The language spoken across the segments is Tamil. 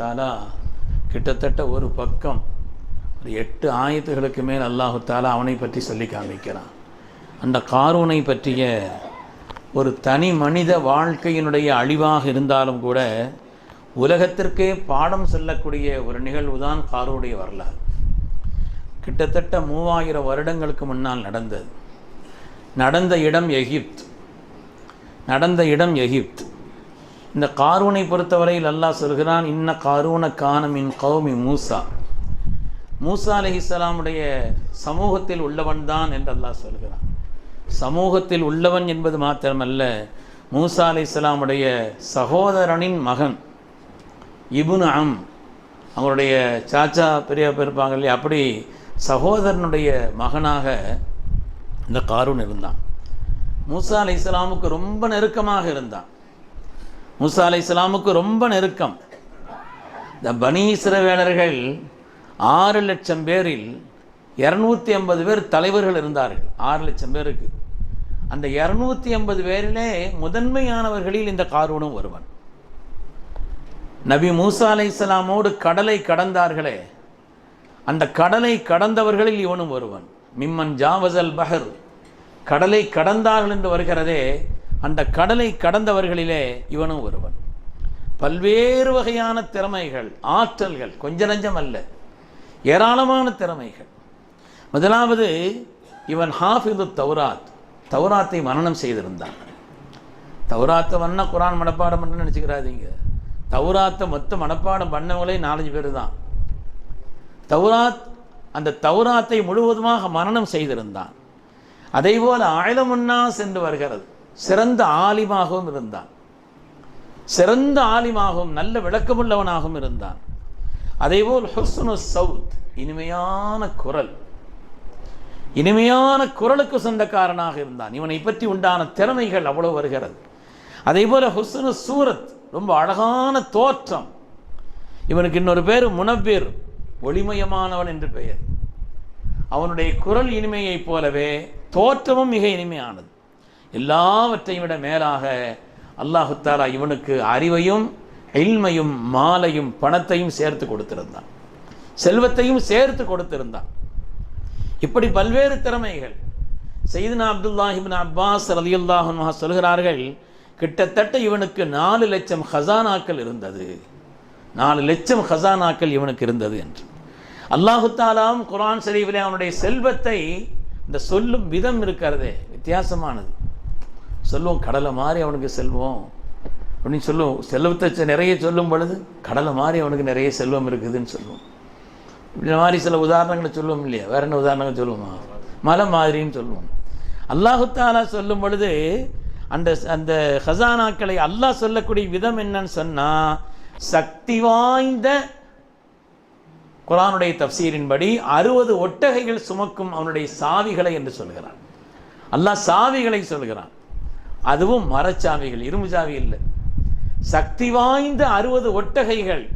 தாலா கிட்டத்தட்ட ஒரு பக்கம் ஒரு எட்டு ஆயத்துகளுக்கு மேல் அல்லாஹு தாலா அவனை பற்றி சொல்லி காமிக்கிறான். அந்த காரூனை பற்றிய ஒரு தனி மனித வாழ்க்கையினுடைய அழிவாக இருந்தாலும் கூட உலகத்திற்கே பாடம் சொல்லக்கூடிய ஒரு நிகழ்வு தான் காரூடைய வரலாறு. கிட்டத்தட்ட மூவாயிரம் வருடங்களுக்கு முன்னால் நடந்தது. நடந்த இடம் எகிப்த். நடந்த இடம் எகிப்த். இந்த காரூனை பொறுத்தவரையில் அல்லாஹ் சொல்கிறான் இன்ன காரூன கானமின் கௌமி மூசா. மூசா அலைஹிஸ்ஸலாமுடைய சமூகத்தில் உள்ளவன் தான் என்று அல்லாஹ் சொல்கிறான். சமூகத்தில் உள்ளவன் என்பது மாத்திரமல்ல மூசா அலைஹிஸ்ஸலாமுடைய சகோதரனின் மகன் இபுன் அம் அவருடைய சாச்சா பெரியா இருப்பாங்க இல்லையா அப்படி சகோதரனுடைய மகனாக இந்த காரூன் இருந்தான். மூசா அலி இஸ்லாமுக்கு ரொம்ப நெருக்கமாக இருந்தான். மூசா அலை இஸ்லாமுக்கு ரொம்ப நெருக்கம். இந்த பனீஸ்வரவேலர்கள் ஆறு லட்சம் பேரில் இரநூத்தி ஐம்பது பேர் தலைவர்கள் இருந்தார்கள். ஆறு லட்சம் பேருக்கு. அந்த இரநூத்தி ஐம்பது பேரிலே முதன்மையானவர்களில் இந்த காரூனும் ஒருவன். நபி மூசா அலை இஸ்லாமோடு கடலை கடந்தார்களே. அந்த கடலை கடந்தவர்களில் இவனும் ஒருவன். மிம்மன் ஜாவசல் பஹர். கடலை கடந்தார்கள் என்று வருகிறதே. அந்த கடலை கடந்தவர்களிலே இவனும் ஒருவன். பல்வேறு வகையான திறமைகள் ஆற்றல்கள் கொஞ்ச நஞ்சம் அல்ல ஏராளமான திறமைகள். முதலாவது இவன் ஹாஃபிது தௌராத் தௌராத்தை மனனம் செய்திருந்தான். தௌராத்தை வண்ண குரான் மனப்பாடம் பண்ண நினச்சிக்கிறாதீங்க. தௌராத்தை மொத்த மனப்பாடம் பண்ணவங்களே நாலஞ்சு பேர் தான். தௌராத் அந்த தௌராத்தை முழுவதுமாக மரணம் செய்திருந்தான். அதேபோல் ஆயுதமுன்னா சென்று வருகிறது. சிறந்த ஆலிமாகவும் இருந்தான். சிறந்த ஆலிமாகவும் நல்ல விளக்கமுள்ளவனாகவும் இருந்தான். அதேபோல் ஹுஸ்னு சவுத் இனிமையான குரல். இனிமையான குரலுக்கு சொந்தக்காரனாக இருந்தான். இவனை பற்றி உண்டான திறமைகள் அவ்வளவு வருகிறது. அதேபோல ஹுஸ்னு சூரத் ரொம்ப அழகான தோற்றம். இவனுக்கு இன்னொரு பேர் முனப்பேர் ஒளிமயமானவன் என்று பெயர். அவனுடைய குரல் இனிமையைப் போலவே தோற்றமும் மிக இனிமையானது. எல்லாவற்றையும் விட மேலாக அல்லாஹுத்தாலா இவனுக்கு அறிவையும் எல்மையும் மாலையும் பணத்தையும் சேர்த்து கொடுத்திருந்தான். செல்வத்தையும் சேர்த்து கொடுத்திருந்தான். இப்படி பல்வேறு திறமைகள். செய்தினா அப்துல்லாஹிபின் அப்பாஸ் ரலியுல்லாஹு சொல்கிறார்கள் கிட்டத்தட்ட இவனுக்கு நாலு லட்சம் ஹசானாக்கள் இருந்தது. நாலு லட்சம் ஹசானாக்கள் இவனுக்கு இருந்தது என்று. அல்லாஹு தாலாம் குரான் ஷரீஃபிலே அவனுடைய செல்வத்தை இந்த சொல்லும் விதம் இருக்கிறதே வித்தியாசமானது. சொல்லுவோம் கடலை மாதிரி அவனுக்கு செல்வம். அப்படின்னு சொல்லுவோம் செல்வத்தை நிறைய சொல்லும் பொழுது கடலை மாதிரி அவனுக்கு நிறைய செல்வம் இருக்குதுன்னு சொல்லுவோம். இப்படி மாதிரி சில உதாரணங்களை சொல்லுவோம் இல்லையா? வேற என்ன உதாரணங்கள் சொல்லுவோமா? மலை மாதிரின்னு சொல்லுவோம். அல்லாஹுத்தாலா சொல்லும் பொழுது அந்த அந்த ஹசானாக்களை அல்லாஹ் சொல்லக்கூடிய விதம் என்னன்னு சொன்னா சக்தி வாய்ந்த குரானுடைய தப்சீரின்படி அறுபது ஒட்டகைகள் சுமக்கும் அவனுடைய சாவிகளை என்று சொல்கிறான். அல்லாஹ் சாவிகளை சொல்கிறான். அதுவும் மரச்சாவிகள் இரும்பு சாவி இல்லை. சக்தி வாய்ந்த அறுபது ஒட்டகைகள்.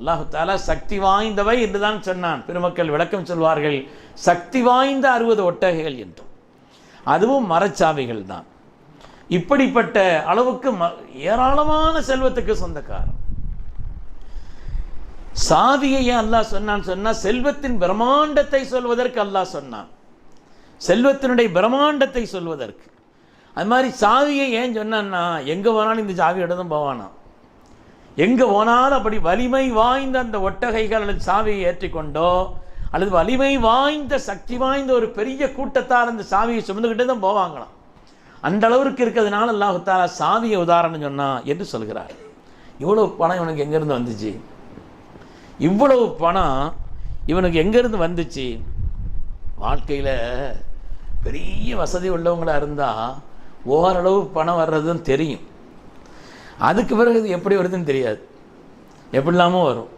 அல்லாஹு தாலா சக்தி வாய்ந்தவை என்றுதான் சொன்னான். பெருமக்கள் விளக்கம் சொல்வார்கள். சக்தி வாய்ந்த அறுபது ஒட்டகைகள் என்றும். அதுவும் மரச்சாவிகள் தான். இப்படிப்பட்ட அளவுக்கு ம- ஏராளமான செல்வத்துக்கு சொந்தக்காரன். சாவியை அல்லாஹ் சொன்னான் சொன்னா செல்வத்தின் பிரம்மாண்டத்தை சொல்வதற்கு அல்லாஹ் சொன்னான். செல்வத்தினுடைய பிரம்மாண்டத்தை சொல்வதற்கு. அது மாதிரி சாவியை ஏன் சொன்னான்னா எங்கே போனாலும் இந்த சாவியோட தான் போவானா எங்கே போனாலும் அப்படி வலிமை வாய்ந்த அந்த ஒட்டகைகள் அல்லது சாவியை ஏற்றிக்கொண்டோ அல்லது வலிமை வாய்ந்த சக்தி வாய்ந்த ஒரு பெரிய கூட்டத்தால் அந்த சாவியை சுமந்துக்கிட்டே தான் போவாங்களாம். அந்த அளவுக்கு இருக்கிறதுனால அல்லாஹு சாவியை உதாரணம் சொன்னா என்று சொல்கிறார். இவ்வளவு பணம் இவனுக்கு எங்கேருந்து வந்துச்சு? இவ்வளவு பணம் இவனுக்கு எங்கேருந்து வந்துச்சு? வாழ்க்கையில் பெரிய வசதி உள்ளவங்களாக இருந்தால் ஓரளவு பணம் வர்றதுன்னு தெரியும். அதுக்கு பிறகு இது எப்படி வருதுன்னு தெரியாது. எப்படிலாமோ வரும்.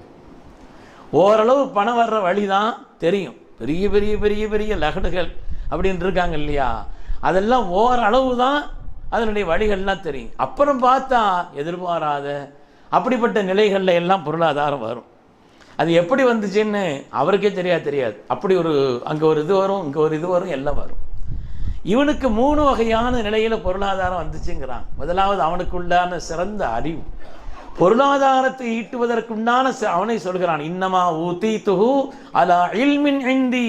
ஓரளவு பணம் வர்ற வழி தான் தெரியும். பெரிய பெரிய பெரிய பெரிய லகடுகள் அப்படின்னு இருக்காங்க இல்லையா? அதெல்லாம் ஓரளவு தான் அதனுடைய வழிகள்லாம் தெரியும். அப்புறம் பார்த்தா எதிர்பாராத அப்படிப்பட்ட நிலைகளில் எல்லாம் பொருளாதாரம் வரும். அது எப்படி வந்துச்சுன்னு அவருக்கே தெரியாது தெரியாது. அப்படி ஒரு அங்கே ஒரு இது வரும் இங்கே ஒரு இது வரும் எல்லாம் வரும். இவனுக்கு மூணு வகையான நிலையில் பொருளாதாரம் வந்துச்சுங்கிறான். முதலாவது அவனுக்குள்ளான சிறந்த அறிவு. பொருளாதாரத்தை ஈட்டுவதற்குண்டான அவனை சொல்கிறான் இன்னமா ஊத்தி துஹு அலா இல்மின் இந்தி.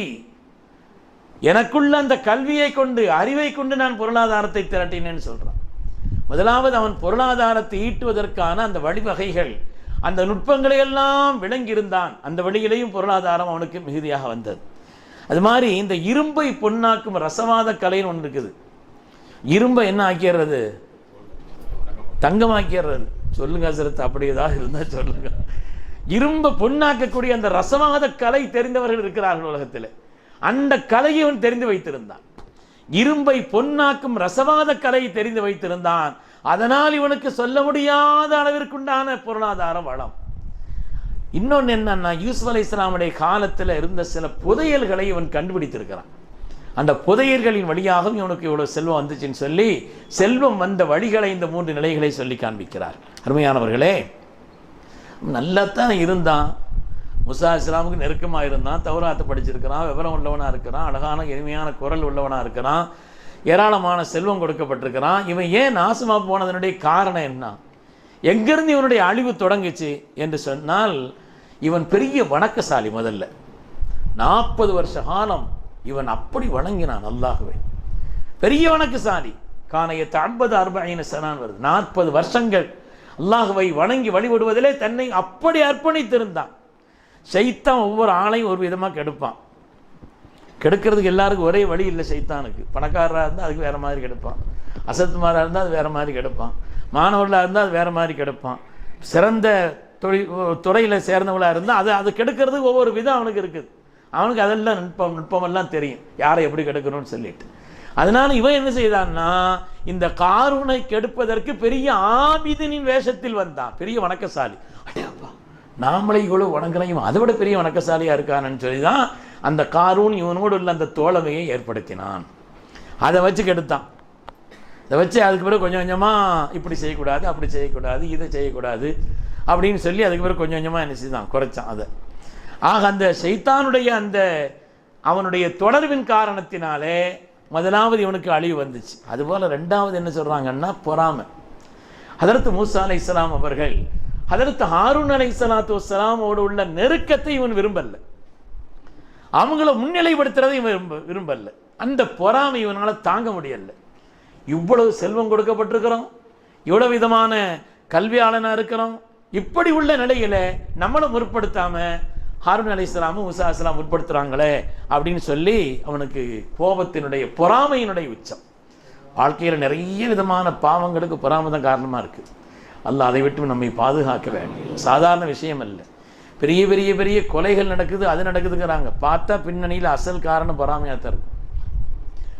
எனக்குள்ள அந்த கல்வியை கொண்டு அறிவை கொண்டு நான் பொருளாதாரத்தை திரட்டினேன்னு சொல்றான். முதலாவது அவன் பொருளாதாரத்தை ஈட்டுவதற்கான அந்த வழிவகைகள் அந்த நுட்பங்களை எல்லாம் விளங்கியிருந்தான். அந்த வழியிலேயும் பொருளாதாரம் அவனுக்கு மிகுதியாக வந்தது. அது மாதிரி இந்த இரும்பை பொன்னாக்கும் ரசவாத கலைன்னு ஒன்று இருக்குது. இரும்பை என்ன ஆக்கிடுறது தங்கமாக்கிடுறது சொல்லுங்க ஹசரத் அப்படி ஏதாவது இருந்தால் சொல்லுங்க. இரும்பை பொன்னாக்கக்கூடிய அந்த ரசவாத கலை தெரிந்தவர்கள் இருக்கிறார்கள் உலகத்தில். அந்த கலையை அவன் தெரிந்து வைத்திருந்தான். இரும்பை பொன்னாக்கும் ரசவாத கலையை தெரிந்து வைத்திருந்தான். அதனால் இவனுக்கு சொல்ல முடியாத அளவிற்குண்டான பொருளாதார வளம். இன்னொன்று என்னன்னா யூசுப் அலி இஸ்லாமுடைய காலத்தில் இருந்த சில புதையல்களை இவன் கண்டுபிடித்திருக்கிறான். அந்த புதையல்களின் வழியாகவும் இவனுக்கு இவ்வளோ செல்வம் வந்துச்சுன்னு சொல்லி செல்வம் வந்த வழிகளை இந்த மூன்று நிலைகளை சொல்லி காண்பிக்கிறார். அருமையானவர்களே நல்லாத்தான் இருந்தான். முசா இஸ்லாமுக்கு நெருக்கமாக இருந்தான். தௌராத்து படிச்சிருக்கிறான் விவரம் உள்ளவனாக இருக்கிறான் அழகான எளிமையான குரல் உள்ளவனாக இருக்கிறான். ஏராளமான செல்வம் கொடுக்கப்பட்டிருக்கிறான். இவன் ஏன் நாசமாக போனதனுடைய காரணம் என்ன? எங்கிருந்து இவனுடைய அழிவு தொடங்குச்சு என்று சொன்னால் இவன் பெரிய வணக்கசாலி முதல்ல. நாற்பது வருஷ காலம் இவன் அப்படி வணங்கினான் அல்லாகவே பெரிய வணக்கசாலி. காணையத்து ஐம்பது அறுபது சனான் வருது. நாற்பது வருஷங்கள் அல்லாஹுவை வணங்கி வழிபடுவதிலே தன்னை அப்படி அர்ப்பணித்திருந்தான். சைத்தான் ஒவ்வொரு ஆளையும் ஒரு விதமாக கெடுப்பான். கெடுக்கிறதுக்கு எல்லாருக்கும் ஒரே வழி இல்லை சைத்தானுக்கு. பணக்காரராக இருந்தால் அதுக்கு வேறு மாதிரி கெடுப்பான். அசத்துமாராக இருந்தால் அது வேறு மாதிரி கெடுப்பான். மாணவர்களாக இருந்தால் அது வேறு மாதிரி கெடுப்பான். சிறந்த தொழில் துறையில் சேர்ந்தவங்களாக இருந்தால் அது அது கெடுக்கிறதுக்கு ஒவ்வொரு விதம் அவனுக்கு இருக்குது. அவனுக்கு அதெல்லாம் நுட்பம் நுட்பமெல்லாம் தெரியும். யாரை எப்படி கெடுக்கணும்னு சொல்லிட்டு. அதனால இவன் என்ன செய்தான்னா இந்த காரூனை கெடுப்பதற்கு பெரிய ஆபிதனின் வேஷத்தில் வந்தான். பெரிய வணக்கசாலி. அடையாப்பா நாமளே இவ்வளோ வணங்குறோம். இவன் அதை விட பெரிய வணக்கசாலியாக இருக்கானன்னு சொல்லி தான் அந்த காரூன் இவனோடு உள்ள அந்த தோழமையை ஏற்படுத்தினான். அதை வச்சு கெடுத்தான். இதை வச்சு அதுக்கு பிறகு கொஞ்சம் கொஞ்சமாக இப்படி செய்யக்கூடாது அப்படி செய்யக்கூடாது இதை செய்யக்கூடாது அப்படின்னு சொல்லி அதுக்கு பிறகு கொஞ்சம் கொஞ்சமாக என்ன செய்தான்? குறைச்சான் அதை. ஆக அந்த சைத்தானுடைய அந்த அவனுடைய தொடர்பின் காரணத்தினாலே முதலாவது இவனுக்கு அழிவு வந்துச்சு. அதுபோல் ரெண்டாவது என்ன சொல்கிறாங்கன்னா பொறாமை. அதற்கு மூசா அலை இஸ்லாம் அவர்கள் அதற்கு ஹாரூன் அலை இஸ்லாத்து வலாமோடு உள்ள நெருக்கத்தை இவன் விரும்பல. அவங்கள முன்னிலைப்படுத்துறதை இவன் விரும்ப விரும்பல. அந்த பொறாமை இவனால தாங்க முடியலை. இவ்வளவு செல்வம் கொடுக்கப்பட்டிருக்கிறோம். இவ்வளவு விதமான கல்வியாளனாக இருக்கிறோம். இப்படி உள்ள நிலையில் நம்மளை முற்படுத்தாம ஹாரூன் அலை இஸ்லாமும் உசா இஸ்லாம் முற்படுத்துகிறாங்களே அப்படின்னு சொல்லி அவனுக்கு கோபத்தினுடைய பொறாமையினுடைய உச்சம். வாழ்க்கையில் நிறைய விதமான பாவங்களுக்கு பொறாமை தான் காரணமாக இருக்குது அல்ல அதை விட்டு நம்மை பாதுகாக்க வேண்டும். சாதாரண விஷயம் அல்ல. பெரிய பெரிய பெரிய கொலைகள் நடக்குது அது நடக்குதுங்கிறாங்க. பார்த்தா பின்னணியில் அசல் காரணம் பொறாமையாக தான் இருக்கும்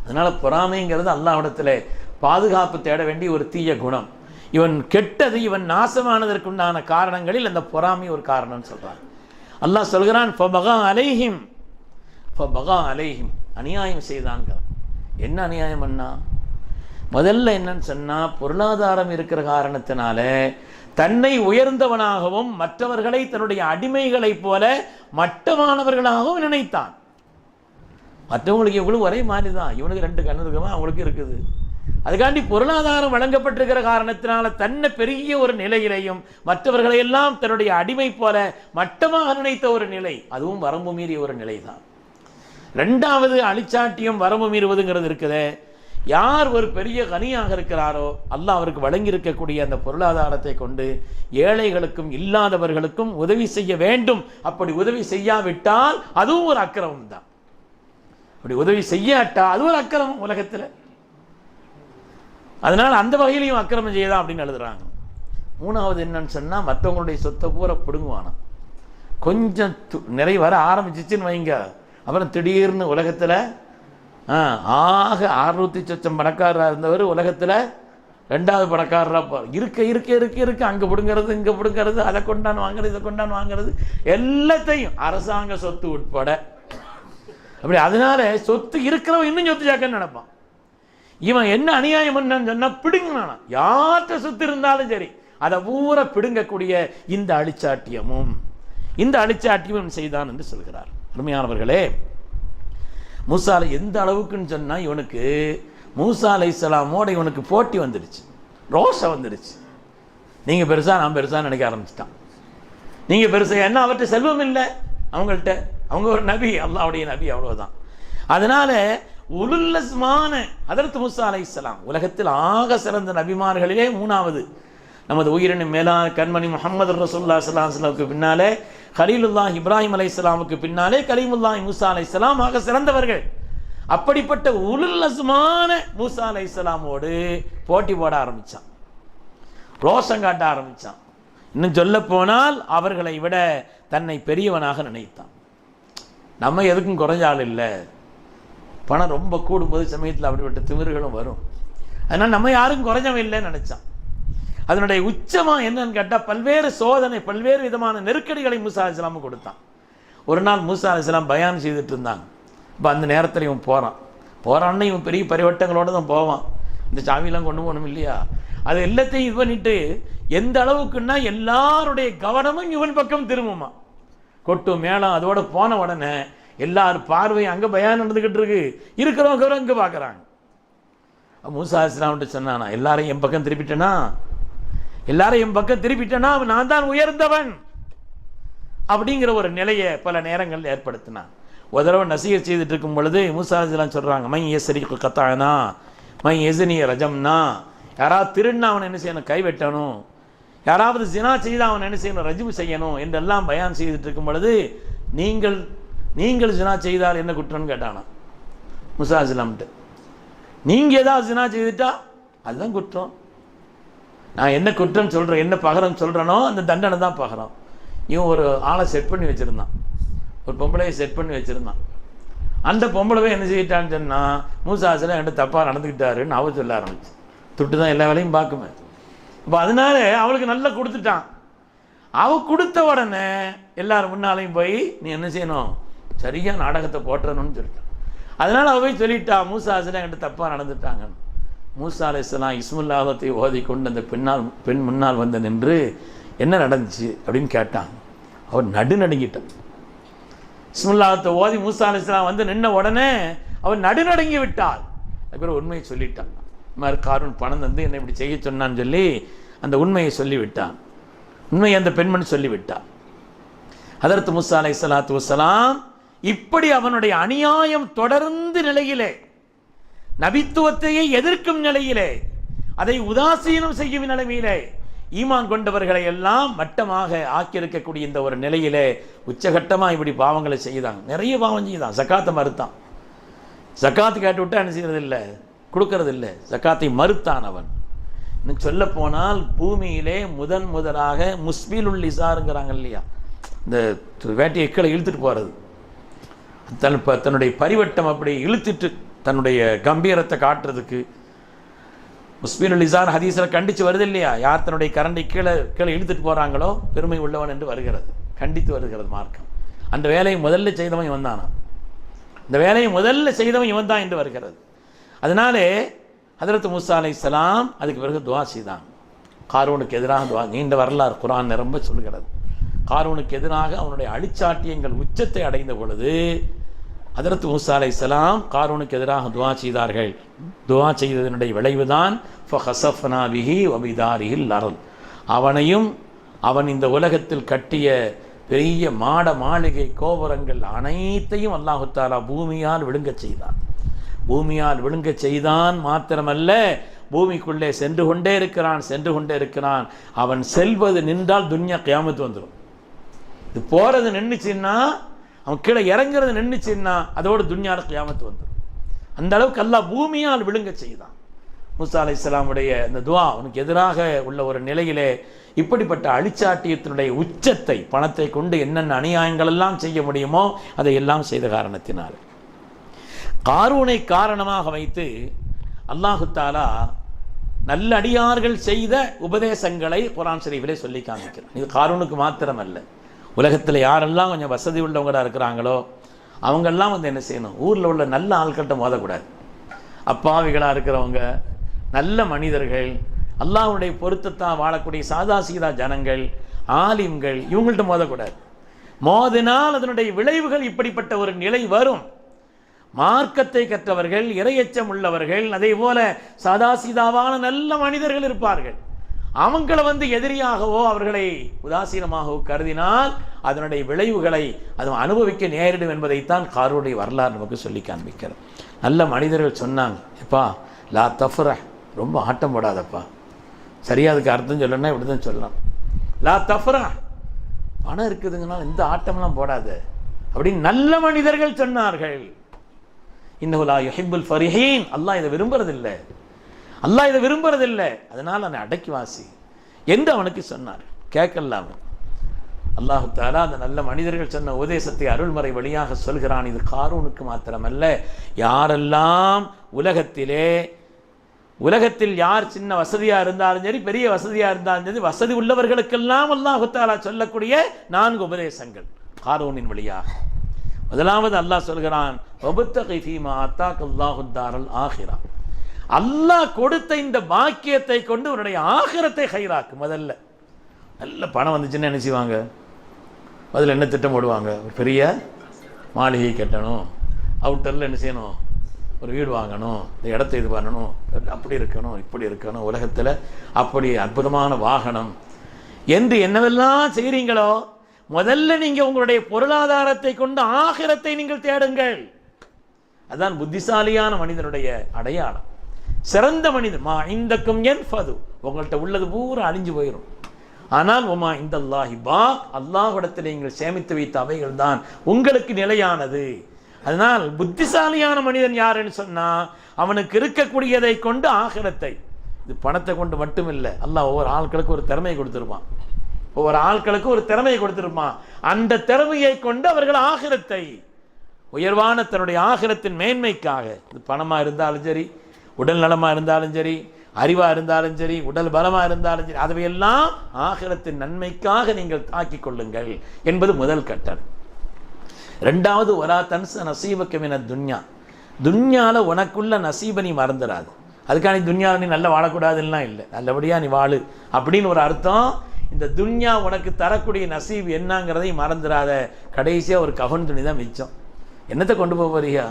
அதனால் பொறாமைங்கிறது அல்லாவிடத்தில் பாதுகாப்பு தேட வேண்டிய ஒரு தீய குணம். இவன் கெட்டது இவன் நாசமானதற்குண்டான காரணங்களில் அந்த பொறாமை ஒரு காரணம்னு சொல்கிறான் அல்லாஹ் சொல்கிறான் ஃபபகா அலைஹிம் ஃபபகா அலைஹிம். அநியாயம் செய்தான்கிறான் என்ன அநியாயம் பண்ணா முதல்ல என்னன்னு சொன்னால் பொருளாதாரம் இருக்கிற காரணத்தினால தன்னை உயர்ந்தவனாகவும் மற்றவர்களை தன்னுடைய அடிமைகளைப் போல மட்டமானவர்களாகவும் நினைத்தான். மற்றவங்களுக்கு இவங்களும் ஒரே மாதிரி தான் இவனுக்கு ரெண்டு கண்ணு இருக்குமா அவங்களுக்கு இருக்குது. அதுக்காண்டி பொருளாதாரம் வழங்கப்பட்டிருக்கிற காரணத்தினால தன்னை பெரிய ஒரு நிலையிலையும் மற்றவர்களையெல்லாம் தன்னுடைய அடிமை போல மட்டமாக நினைத்த ஒரு நிலை அதுவும் வரம்பு மீறிய ஒரு நிலை தான் ரெண்டாவது அழிச்சாட்டியம் வரம்பு மீறுவதுங்கிறது இருக்குது. யார் ஒரு பெரிய கனியாக இருக்கிறாரோ அல்லாஹ் அவருக்கு வழங்கியிருக்கக்கூடிய அந்த பொருளாதாரத்தை கொண்டு ஏழைகளுக்கும் இல்லாதவர்களுக்கும் உதவி செய்ய வேண்டும். அப்படி உதவி செய்யாவிட்டால் அதுவும் ஒரு அக்கிரமம் தான் அப்படி உதவி செய்யாட்டா? அது ஒரு அக்கிரமம் உலகத்தில். அதனால் அந்த வகையிலையும் அக்கிரமம் செய்யலாம் அப்படின்னு எழுதுறாங்க. மூணாவது என்னன்னு சொன்னால் மற்றவங்களுடைய சொத்தை பூரா பிடுங்குவானாம் கொஞ்சம் து- நிறைய வர ஆரம்பிச்சிச்சுன்னு வைங்க. அப்புறம் திடீர்னு உலகத்தில் ஆக அறுநூத்தி சொச்சம் பணக்காரராக இருந்தவர் உலகத்தில் ரெண்டாவது பணக்காரராக இருக்க இருக்க இருக்க இருக்க அங்கே பிடுங்கிறது இங்கே பிடுங்கிறது அதை கொண்டாந்து வாங்குறது இதை கொண்டாந்து வாங்குறது எல்லாத்தையும் அரசாங்க சொத்து உட்பட அப்படி அதனால சொத்து இருக்கிறவன் இன்னும் சொத்து ஜாக்கன்னு நினைப்பான். இவன் என்ன அநியாயம் பண்ணான்னு சொன்னா பிடுங்கினானா. யார்கிட்ட சொத்து இருந்தாலும் சரி அதை பூரா பிடுங்கக்கூடிய இந்த அழிச்சாட்டியமும் இந்த அழிச்சாட்டியமும் செய்தான் என்று சொல்கிறார். அருமையானவர்களே மூசால எந்த அளவுக்குன்னு சொன்னா இவனுக்கு மூசா அலை இவனுக்கு போட்டி வந்துடுச்சு. ரோஷம் வந்துடுச்சு. நீங்கள் பெருசாக நான் பெருசாக நினைக்க ஆரம்பிச்சிட்டான். நீங்கள் பெருசாக என்ன அவர்கிட்ட செல்வம் இல்லை. அவங்கள்ட்ட அவங்க ஒரு நபி அல்லாவுடைய நபி அவ்வளோதான் அதனால உலுல்லஸ்மான அதற்கு முசா அலைஹிஸ்ஸலாம் உலகத்தில் ஆக சிறந்த நபிமார்களிலே மூணாவது. நமது உயிரினும் மேலான கண்மணி முகமது ரசூல்லா சல்லாஹ்லாமுக்கு பின்னாலே ஹலீலுல்லா இப்ராஹிம் அலைஹிஸ்ஸலாமுக்கு பின்னாலே கலீமுல்லா மூசா அலைஹிஸ்ஸலாம் ஆக சிறந்தவர்கள். அப்படிப்பட்ட உலுல்லஸ்மான மூசா அலைஹிஸ்ஸலாமோடு போட்டி போட ஆரம்பிச்சான். ரோஷம் காட்ட ஆரம்பிச்சான். இன்னும் சொல்லப்போனால் அவர்களை விட தன்னை பெரியவனாக நினைத்தான். நம்ம எதுக்கும் குறைஞ்ச ஆள் இல்லை. பணம் ரொம்ப கூடும்போது சமயத்தில் அப்படிப்பட்ட திமிர்களும் வரும். அதனால் நம்ம யாரும் குறைஞ்சவன் இல்லைன்னு நினைச்சான். அதனுடைய உச்சமாக என்னன்னு கேட்டால் பல்வேறு சோதனை பல்வேறு விதமான நெருக்கடிகளை மூசா அலிஸ்லாமு கொடுத்தான். ஒரு நாள் மூசா அலிஸ்லாம் பயான் செய்துட்டு இருந்தாங்க. இப்போ அந்த நேரத்தில் இவன் போகிறான் போகிறான்னு இவன் பெரிய பரிவட்டங்களோடு தான் போவான். இந்த சாமியெல்லாம் கொண்டு போகணும் இல்லையா? அது எல்லாத்தையும் இது பண்ணிட்டு எந்த அளவுக்குன்னா எல்லாருடைய கவனமும் இவன் பக்கம் திரும்புமா? கொட்டு மேளம் அதோட போன உடனே எல்லாரும் பார்வையும் அங்கே பயம் நடந்துக்கிட்டு இருக்கு. இருக்கிறவங்க இங்கே பார்க்குறாங்க மூசா இஸ்லாம்கிட்ட சொன்னானா எல்லாரையும் என் பக்கம் திருப்பிட்டேனா? எல்லாரும் என் பக்கம் திருப்பிட்டேனா? நான் தான் உயர்ந்தவன். அப்படிங்கிற ஒரு நிலையை பல நேரங்களில் ஏற்படுத்தினான். ஒரு தடவை நசீகர் செய்துட்டு இருக்கும் பொழுது மூசா சொல்கிறாங்க மை எசரி கத்தாயனா மை எசனிய ரஜம்னா யாராவது திருடினா அவனை என்ன செய்யணும்? கை வெட்டணும் யாராவது ஜினா செய்து அவன் என்ன செய்யணும்? ரஜிவு செய்யணும் என்றெல்லாம் பயான் செய்துட்டு இருக்கும் பொழுது நீங்கள் நீங்கள் ஜினா செய்தால் என்ன குற்றம்னு கேட்டானா? முசா இஸ்லாம்ட்டு நீங்கள் ஏதாவது ஜினா செய்துட்டா அதுதான் குற்றம். நான் என்ன குற்றம் சொல்கிறேன் என்ன பகரம் சொல்கிறேனோ அந்த தண்டனை தான் பகரம். இவன் ஒரு ஆளை செட் பண்ணி வச்சுருந்தான். ஒரு பொம்பளையை செட் பண்ணி வச்சுருந்தான். அந்த பொம்பளை என்ன செய்யிட்டான்னு சொன்னால் மூசாசில் என்கிட்ட தப்பாக நடந்துக்கிட்டாருன்னு அவ சொல்ல ஆரம்பிச்சு. துட்டு தான் எல்லா வேலையும் பார்க்குமே. இப்போ அதனால அவளுக்கு நல்லா கொடுத்துட்டான். அவ கொடுத்த உடனே எல்லாரும் முன்னாலையும் போய் நீ என்ன செய்யணும்? சரியாக நாடகத்தை போட்டுறணும்னு சொல்லிட்டான். அதனால் அவ போய் சொல்லிட்டா மூசாசில் என்கிட்ட தப்பாக நடந்துட்டாங்கன்னு. மூசா அலிஸ்லாம் இஸ்முல்லாஹத்தை ஓதி கொண்டு அந்த பெண்ணால் பெண் முன்னால் வந்து நின்று என்ன நடந்துச்சு? அப்படின்னு கேட்டான். அவர் நடுநடுங்கிட்டான் இஸ்முல்லாஹத்தை ஓதி மூசா வந்து நின்ன உடனே அவன் நடுநடுங்கி விட்டாள். அதுக்கப்புறம் உண்மையை சொல்லிட்டான். இந்த மாதிரி காரூன் பணம் தந்து என்னை இப்படி செய்ய சொன்னான்னு சொல்லி அந்த உண்மையை சொல்லிவிட்டான். உண்மையை அந்த பெண்மணி சொல்லிவிட்டான். அதற்கு முசா அலை சலாத்து வசலாம் இப்படி அவனுடைய அநியாயம் தொடர்ந்து நிலையிலே நபித்துவத்தையே எதிர்க்கும் நிலையிலே அதை உதாசீனம் செய்யும் நிலைமையிலே ஈமான் கொண்டவர்களை எல்லாம் மட்டமாக ஆக்கியிருக்கக்கூடிய இந்த ஒரு நிலையிலே உச்சகட்டமாக இப்படி பாவங்களை செய்தாங்க. நிறைய பாவம் செய்தான். சக்காத்தை மறுத்தான். சக்காத்து கேட்டு விட்டு என்ன செய்யறது இல்லை கொடுக்கறது இல்லை சக்காத்தை மறுத்தான் அவன். இன்னும் சொல்லப்போனால் பூமியிலே முதன் முதலாக முஸ்பீலுல் இசாருங்கிறாங்க இல்லையா? இந்த வேட்டையை கீழே இழுத்துட்டு போகிறது தன் இப்போ தன்னுடைய பரிவட்டம் அப்படி இழுத்துட்டு தன்னுடைய கம்பீரத்தை காட்டுறதுக்கு முஸ்பீனுல் லிசான் ஹதீஸில் கண்டித்து வருது இல்லையா யார் தன்னுடைய கரண்டை கீழே கீழே இழுத்துட்டு போகிறாங்களோ பெருமை உள்ளவன் என்று வருகிறது. கண்டித்து வருகிறது மார்க்கம். அந்த வேலையை முதல்ல செய்தவன் இவன் தானா இந்த வேலையை முதல்ல செய்தவன் இவன் தான் என்று வருகிறது. அதனாலே ஹதரத் முசா அலை சலாம் அதுக்கு பிறகு துவா செய்தான். காரூனுக்கு எதிராக துவா நீண்ட வரலாறு குரான் நிரம்ப சொல்கிறது. காரூனுக்கு எதிராக அவனுடைய அழிச்சாட்டியங்கள் உச்சத்தை அடைந்த பொழுது அதரத்து மூசா அலை சலாம் காரூனுக்கு எதிராக துவா செய்தார்கள். துவா செய்ததனுடைய விளைவுதான் ஃபஹசஃப்னா வபிதாரிஹில் அருள் அவனையும் அவன் இந்த உலகத்தில் கட்டிய பெரிய மாட மாளிகை கோபுரங்கள் அனைத்தையும் அல்லாஹுத்தாலா பூமியால் விழுங்கச் செய்தான். பூமியால் விழுங்கச் செய்தான் மாத்திரமல்ல பூமிக்குள்ளே சென்று கொண்டே இருக்கிறான் சென்று கொண்டே இருக்கிறான். அவன் செல்வது நின்றால் துன்யா கியாமத்து வந்துடும் இது போகிறது நின்றுச்சுன்னா அவன் கீழே இறங்குறது நின்றுச்சுன்னா அதோட துன்யால கியாமத்து வந்துடும் அந்த அளவுக்கு எல்லா பூமியால் விழுங்க செய்தான். மூசா அலை இஸ்லாமுடைய இந்த துவா அவனுக்கு எதிராக உள்ள ஒரு நிலையிலே இப்படிப்பட்ட அழிச்சாட்டியத்தினுடைய உச்சத்தை பணத்தை கொண்டு என்னென்ன அநியாயங்கள் எல்லாம் செய்ய முடியுமோ அதை எல்லாம் செய்த காரணத்தினால். காரூனை காரணமாக வைத்து அல்லாஹு தாலா நல்லடியார்கள் செய்த உபதேசங்களை குரான் ஷரீஃபிலே சொல்லி காமிக்கிறான். இது காரூனுக்கு மாத்திரமல்ல. உலகத்தில் யாரெல்லாம் கொஞ்சம் வசதி உள்ளவங்களா இருக்கிறாங்களோ அவங்கெல்லாம் வந்து என்ன செய்யணும்? ஊரில் உள்ள நல்ல ஆட்கள்கிட்ட மோதக்கூடாது. அப்பாவிகளாக இருக்கிறவங்க நல்ல மனிதர்கள் அல்லாவுடைய பொருத்தத்தான் வாழக்கூடிய சாதா சீதா ஜனங்கள் ஆலிம்கள் இவங்கள்ட்ட மோதக்கூடாது. மோதினால் அதனுடைய விளைவுகள் இப்படிப்பட்ட ஒரு நிலை வரும். மார்க்கத்தை கற்றவர்கள் இரையச்சம் உள்ளவர்கள் அதே போல சாதாசீதாவான நல்ல மனிதர்கள் இருப்பார்கள். அவங்கள வந்து எதிரியாகவோ அவர்களை உதாசீனமாகவோ கருதினால் அதனுடைய விளைவுகளை அது அனுபவிக்க நேரிடும் என்பதைத்தான் காருடைய வரலாறு நமக்கு சொல்லி காண்பிக்கிறது. நல்ல மனிதர்கள் சொன்னாங்க எப்பா லா தஃப்ர ரொம்ப ஆட்டம் போடாதப்பா. சரியா அதுக்கு அர்த்தம் சொல்லணும்னா இப்படி தான் சொல்லலாம். லா தஃப்ரா பணம் இருக்குதுங்கனால இந்த ஆட்டம்லாம் போடாது. அப்படின்னு நல்ல மனிதர்கள் சொன்னார்கள். இன்னுலா யுஹிப்புல் ஃபரிஹீன். அல்லாஹ் இதை விரும்புறதில்லை. அல்லாஹ் இதை விரும்புறதில்லை. அதனால் அவனை அடக்கி வாசி. என்று அவனுக்கு சொன்னார். கேட்கலாம. அல்லாஹு தாலா அந்த நல்ல மனிதர்கள் சொன்ன உபதேசத்தை அருள்மறை வழியாக சொல்கிறான். இது காரூனுக்கு மாத்திரமல்ல. யாரெல்லாம் உலகத்திலே உலகத்தில் யார் சின்ன வசதியாக இருந்தாலும் சரி பெரிய வசதியாக இருந்தாலும் சரி வசதி உள்ளவர்களுக்கெல்லாம் அல்லாஹு தாலா சொல்லக்கூடிய நான்கு உபதேசங்கள் காரூனின் வழியாக. முதலாவது அல்லாஹ் சொல்கிறான் ஆகிறான் அல்லாஹ் கொடுத்த இந்த பாக்கியத்தை கொண்டு உன்னுடைய ஆகிரத்தை ஹைராக்கு முதல்ல. நல்ல பணம் வந்துச்சுன்னு என்ன செய்வாங்க? முதல்ல என்ன திட்டம் போடுவாங்க? ஒரு பெரிய மாளிகை கட்டணும். அவுட்டரில் என்ன செய்யணும்? ஒரு வீடு வாங்கணும். இந்த இடத்த இது பண்ணணும். அப்படி இருக்கணும் இப்படி இருக்கணும். உலகத்தில் அப்படி அற்புதமான வாகனம். என்று என்னவெல்லாம் செய்கிறீங்களோ முதல்ல நீங்கள் உங்களுடைய பொருளாதாரத்தை கொண்டு ஆகிரத்தை நீங்கள் தேடுங்கள். அதான் புத்திசாலியான மனிதனுடைய அடையாளம். சிறந்த மனிதன். மா இந்தக்கும் என் ஃபது உங்கள்கிட்ட உள்ளது பூரா அழிஞ்சு போயிடும் ஆனால் உமா இந்த அல்லாஹி பா அல்லாஹிடத்தில் நீங்கள் சேமித்து வைத்த அவைகள் தான் உங்களுக்கு நிலையானது. அதனால் புத்திசாலியான மனிதன் யாருன்னு சொன்னால் அவனுக்கு இருக்கக்கூடியதை கொண்டு ஆகிரத்தை. இது பணத்தை கொண்டு மட்டும் இல்லை அல்லாஹ் ஒவ்வொரு ஆட்களுக்கு ஒரு திறமை கொடுத்துருப்பான். ஒவ்வொரு ஆட்களுக்கு ஒரு திறமையை கொடுத்துருப்பான். அந்த திறமையை கொண்டு அவர்கள் ஆகிரத்தை. உயர்வான தன்னுடைய ஆகிரத்தின் மேன்மைக்காக. இது பணமாக இருந்தாலும் சரி உடல் நலமாக இருந்தாலும் சரி அறிவாக இருந்தாலும் சரி உடல் பலமாக இருந்தாலும் சரி அதையெல்லாம் ஆகிரத்தின் நன்மைக்காக நீங்கள் தாக்கிக் கொள்ளுங்கள் என்பது முதல் கட்டம். ரெண்டாவது ஒரா தன்ச நசீபக்கமின துன்யா. துன்யாவில் உனக்குள்ள நசீபை நீ மறந்துடாது அதுக்கான நீ நீ நல்லா வாழக்கூடாதுலாம் இல்லை. நல்லபடியாக நீ வாழு அப்படின்னு ஒரு அர்த்தம். இந்த துன்யா உனக்கு தரக்கூடிய நசீப் என்னங்கிறதையும் மறந்துடாத கடைசியாக ஒரு கவன் துணி தான் மிச்சம். என்னத்தை கொண்டு போக போறியா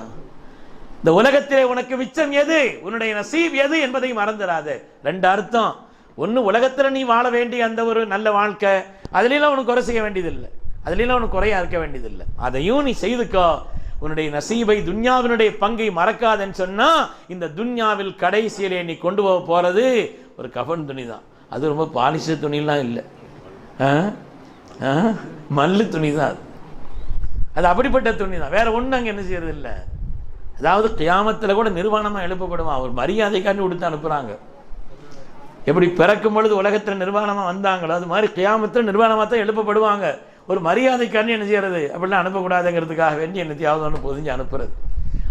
இந்த உலகத்திலே உனக்கு மிச்சம் எது? உன்னுடைய நசீப் எது என்பதை மறந்துடாது ரெண்டு அர்த்தம். ஒன்று உலகத்தில் நீ வாழ வேண்டிய அந்த ஒரு நல்ல வாழ்க்கை அதுலலாம் உனக்கு குறை செய்ய வேண்டியதில்லை. அதுலலாம் உனக்கு குறையா இருக்க வேண்டியதில்லை. அதையும் நீ செய்துக்கோ. உன்னுடைய நசீபை துன்யாவினுடைய பங்கை மறக்காதன்னு சொன்னால் இந்த துன்யாவில் கடைசியிலே நீ கொண்டு போக போகிறது ஒரு கஃன் துணி தான் அது ரொம்ப பாலிஷ துணிலாம் இல்லை. ஆ? ஆ? மல்லு துணி தான் அது. அது அப்படிப்பட்ட துணி தான் வேற ஒன்றும் அங்கே என்ன செய்யறது இல்லை அதாவது கியாமத்தில் கூட நிர்வாணமாக எழுப்பப்படுவான் ஒரு மரியாதைக்காண்டி கொடுத்து அனுப்புகிறாங்க எப்படி பிறக்கும் பொழுது உலகத்தில் நிர்வாணமாக வந்தாங்களோ அது மாதிரி கியாமத்தில் நிர்வாணமாக தான் எழுப்பப்படுவாங்க. ஒரு மரியாதைக்காண்டி என்ன செய்யறது? அப்படிலாம் அனுப்பக்கூடாதுங்கிறதுக்காக வேண்டி என்னத்தையாவது ஒன்று பொதிஞ்சு அனுப்புறது.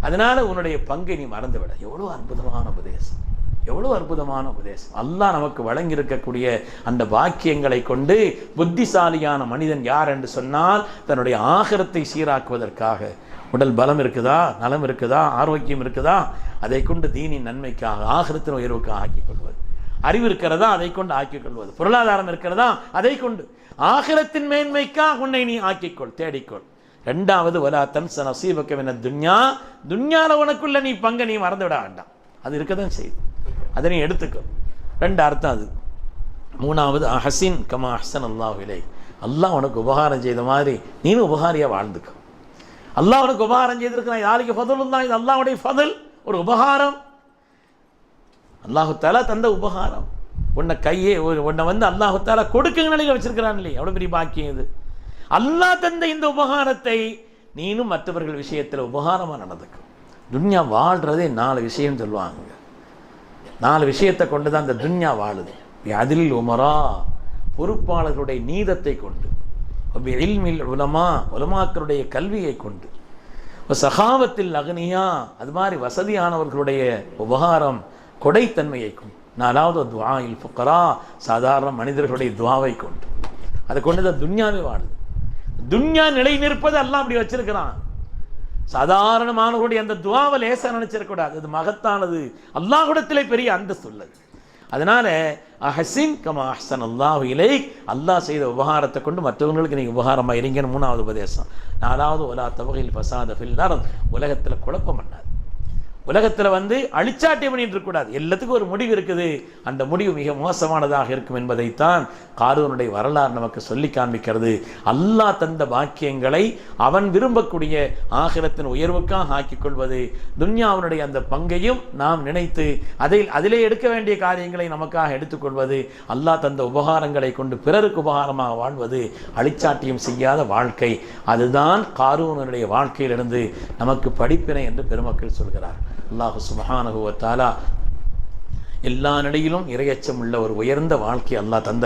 அதனால உன்னுடைய பங்கை நீ மறந்து விட எவ்வளோ அற்புதமான உபதேசம். எவ்வளோ அற்புதமான உபதேசம். அல்லாஹ் நமக்கு வழங்கியிருக்கக்கூடிய அந்த வாக்கியங்களை கொண்டு புத்திசாலியான மனிதன் யார் என்று சொன்னால் தன்னுடைய ஆகரத்தை சீராக்குவதற்காக உடல் பலம் இருக்குதா? நலம் இருக்குதா? ஆரோக்கியம் இருக்குதா? அதை கொண்டு தீனின் நன்மைக்காக ஆகரத்தின் உயர்வுக்காக ஆக்கிக் கொள்வது. அறிவு இருக்கிறதா? அதை கொண்டு ஆக்கிக் கொள்வது. பொருளாதாரம் இருக்கிறதா? அதை கொண்டு. ஆகிரத்தின் மேன்மைக்காக உன்னை நீ ஆக்கிக்கொள் தேடிக்கொள். ரெண்டாவது வலா தன்ச நசீபக்கமென துன்யா. துன்யாவில் உனக்குள்ள நீ பங்கை நீ மறந்து விட வேண்டாம். அது இருக்க தான் செய்யுது. அதை நீ எடுத்துக்கோ. ரெண்டு அர்த்தம் அது. மூணாவது அஹசின் கமா அஹசன் அல்லாஹ் விலை அல்லாஹ் உனக்கு உபகாரம் செய்த மாதிரி நீனும் உபகாரியாக வாழ்ந்துக்கோ. அல்லாஹ் உனக்கு உபகாரம் செய்திருக்கிறான். நாளைக்கு ஃபதலும் தான். இது அல்லாவுடைய ஃபதல். ஒரு உபகாரம். அல்லாஹு தாலா தந்த உபகாரம். உன்னை கையே ஒரு- உன்னை வந்து அல்லாஹுத்தால கொடுக்குங்க நிலையில் வச்சிருக்கிறான் இல்லையே எவ்வளோ பெரிய பாக்கியம் இது. அல்லாஹ் தந்த இந்த உபகாரத்தை நீனும் மற்றவர்கள் விஷயத்தில் உபகாரமாக நடந்துக்கும் துன்யா வாழ்கிறதே நாலு விஷயம் சொல்லுவாங்க. நாலு விஷயத்தை கொண்டு தான் இந்த துன்யா வாழுது. அதில் உமரா பொறுப்பாளர்களுடைய நீதத்தை கொண்டு. இல்மில் உலமா உலமாக்களுடைய கல்வியை கொண்டு. சகாவத்தில் அக்னியா அது மாதிரி வசதியானவர்களுடைய உபகாரம் கொடைத்தன்மையை கொண்டு. நாலாவது துவா இல் ஃபுக்கரா சாதாரண மனிதர்களுடைய துவாவை கொண்டு. அதை கொண்டு தான் துன்யாவே வாழுது. துன்யா நிலை நிற்பது எல்லாம் அப்படி வச்சிருக்கிறான். சாதாரணமானவர்களுடைய அந்த துவாவை லேசா நினைச்சிடக்கூடாது. அது மகத்தானது. அல்லாஹ்விடத்திலே பெரிய அந்தஸ்து உள்ளது. அதனால அஹசின் கமா அஹசன் அல்லாஹ் இலை அல்லாஹ் செய்த உபகாரத்தை கொண்டு மற்றவங்களுக்கு நீங்கள் உபகாரமாக இருங்கன்னு மூணாவது உபதேசம். நாலாவது ஒலா தவகையில் பசாத ஃபில்லாரம் உலகத்தில் குழப்பம் பண்ணாது. உலகத்தில் வந்து அழிச்சாட்டியம் பண்ணிட்டு இருக்கக்கூடாது எல்லாத்துக்கும் ஒரு முடிவு இருக்குது. அந்த முடிவு மிக மோசமானதாக இருக்கும் என்பதைத்தான் காரூனுடைய வரலாறு நமக்கு சொல்லி காண்பிக்கிறது. அல்லாஹ் தந்த பாக்கியங்களை அவன் விரும்பக்கூடிய ஆகிரத்தின் உயர்வுக்காக ஆக்கிக் கொள்வது துன்யாவினுடைய அந்த பங்கையும் நாம் நினைத்து அதில் அதிலே எடுக்க வேண்டிய காரியங்களை நமக்காக எடுத்துக்கொள்வது அல்லாஹ் தந்த உபகாரங்களை கொண்டு பிறருக்கு உபகாரமாக வாழ்வது அழிச்சாட்டியம் செய்யாத வாழ்க்கை. அதுதான் காரூனுடைய வாழ்க்கையிலிருந்து நமக்கு படிப்பினை என்று பெருமக்கள் சொல்கிறார் அல்லாஹு சுபஹானஹு எல்லா நிலையிலும் இரையச்சம் உள்ள ஒரு உயர்ந்த வாழ்க்கை அல்லாஹ் தந்த